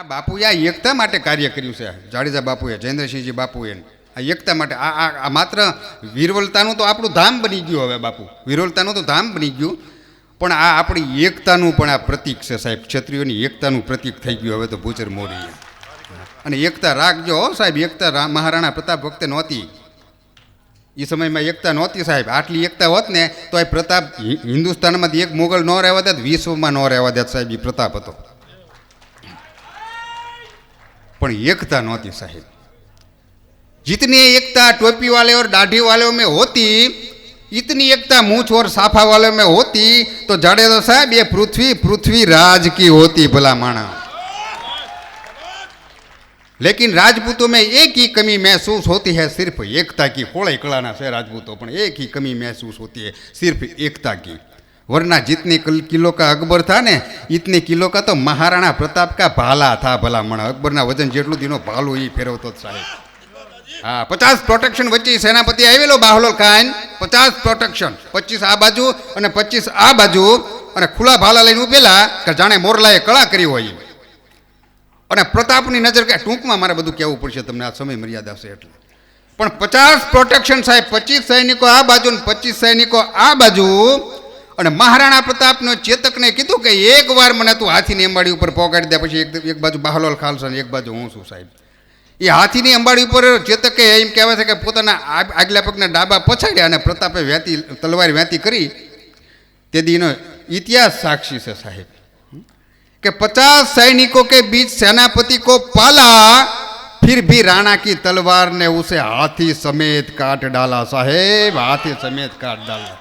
આ બાપુએ આ એકતા માટે કાર્ય કર્યું છે. જાડેજા બાપુએ, જયેન્દ્રસિંહજી બાપુએ. આ એકતા માટે, આ આ માત્ર વિરવલતાનું તો આપણું ધામ બની ગયું હવે બાપુ. વીરવલતાનું તો ધામ બની ગયું. પણ આ આપણી એકતાનું પણ આ પ્રતીક છે સાહેબ. ક્ષત્રિયોની એકતાનું પ્રતીક થઈ ગયું હવે તો ભૂચર મોરી. અને એકતા રાખજો હો સાહેબ. એકતા મહારાણા પ્રતાપ વખતે નહોતી. એ સમયમાં એકતા નહોતી સાહેબ. આટલી એકતા હોત ને, તો એ પ્રતાપ હિન્દુસ્તાનમાંથી એક મોગલ ન રહેવા દેત, વિશ્વમાં ન રહેવા દેત સાહેબ એ પ્રતાપ હતો. પણ એકતા નહોતી સાહેબ जितनी एकता टोपी वाले और दाढ़ी वालों में होती इतनी एकता मूछ और साफा वालों में होती तो जाडेजा साहब ये पृथ्वी पृथ्वी राज की होती भला माना लेकिन राजपूतों में एक ही कमी महसूस होती है सिर्फ एकता की कोड़े कलाना से राजपूतों पर एक ही कमी महसूस होती है सिर्फ एकता की वरना जितने किल- किलो का अकबर था ने इतने किलो का तो महाराणा प्रताप का भाला था भला मण अकबर ना वजन જેટલું દીનો ભાલું એ ફેરવતો જ સાહેબ હા પચાસ પ્રોટેક્શન વચ્ચે સેનાપતિ આવેલો બાહુલોલ ખાન પચાસ પ્રોટેક્શન પચીસ આ બાજુ અને પચીસ આ બાજુ અને ખુલ્લા ભાલા લઈને ઉભેલા કે જાણે મોરલાએ કળા કરી હોય અને પ્રતાપની નજર કે ટૂંકમાં મારે બધું કહેવું પડશે તમને આ સમય મર્યાદા છે એટલે પણ પચાસ પ્રોટેક્શન સાહેબ પચીસ સૈનિકો આ બાજુ ને પચીસ સૈનિકો આ બાજુ અને મહારાણા પ્રતાપનો ચેતકને કીધું કે એકવાર મને તું હાથીની અંબાડી ઉપર પોગાડી દે, પછી એક એક બાજુ બાહલોલ ખાલસા એક બાજુ હું છું સાહેબ. એ હાથીની અંબાડી ઉપર ચેતકે એમ કહેવાય છે કે પોતાના આગલા પગના ડાબા પછાડ્યા અને પ્રતાપે વ્યાતી તલવાર વ્યાતી કરી. તે દીનો ઇતિહાસ સાક્ષી છે સાહેબ. કે પચાસ સૈનિકો કે બીજ સેનાપતિ કો પાલા, ફિર ભી રાણા કી તલવાર ને ઉસે હાથી સમેત કાટ ડાલા સાહેબ, હાથી સમેત કાટ ડાલા.